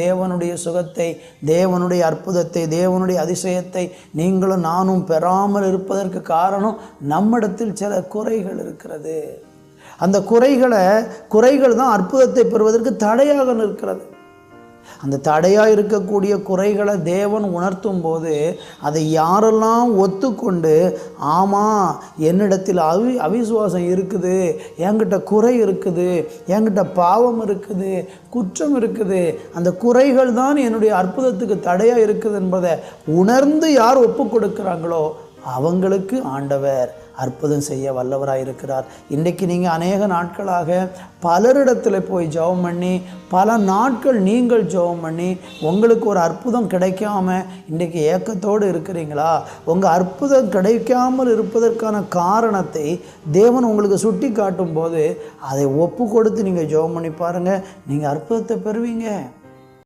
தேவனுடைய சுகத்தை தேவனுடைய அற்புதத்தை தேவனுடைய அதிசயத்தை நீங்களும் நானும் பெறாமல் இருப்பதற்கு காரணம் நம்மிடத்தில் சில குறைகள் இருக்கிறது. அந்த குறைகளை குறைகள் தான் அற்புதத்தை பெறுவதற்கு தடையாக நிற்கிறது. அந்த தடையாக இருக்கக்கூடிய குறைகளை தேவன் உணர்த்தும் போது அதை யாரெல்லாம் ஒத்துக்கொண்டு ஆமாம் என்னிடத்தில் அவி அவிசுவாசம் இருக்குது என்கிட்ட குறை இருக்குது என்கிட்ட பாவம் இருக்குது குற்றம் இருக்குது அந்த குறைகள் தான் என்னுடைய அற்புதத்துக்கு தடையாக இருக்குது என்பதை உணர்ந்து யார் ஒப்பு கொடுக்குறாங்களோ அவங்களுக்கு ஆண்டவர். அற்புதம் செய்ய வல்லவராக இருக்கிறார். இன்றைக்கு நீங்கள் அநேக நாட்களாக பலரிடத்தில் போய் ஜெபம் பண்ணி பல நாட்கள் நீங்கள் ஜெபம் பண்ணி உங்களுக்கு ஒரு அற்புதம் கிடைக்காம இன்றைக்கு ஏக்கத்தோடு இருக்கிறீங்களா? உங்கள் அற்புதம் கிடைக்காமல் இருப்பதற்கான காரணத்தை தேவன் உங்களுக்கு சுட்டி காட்டும் போது அதை ஒப்பு கொடுத்து நீங்கள் ஜெபம் பண்ணி பாருங்கள் நீங்கள் அற்புதத்தை பெறுவீங்க.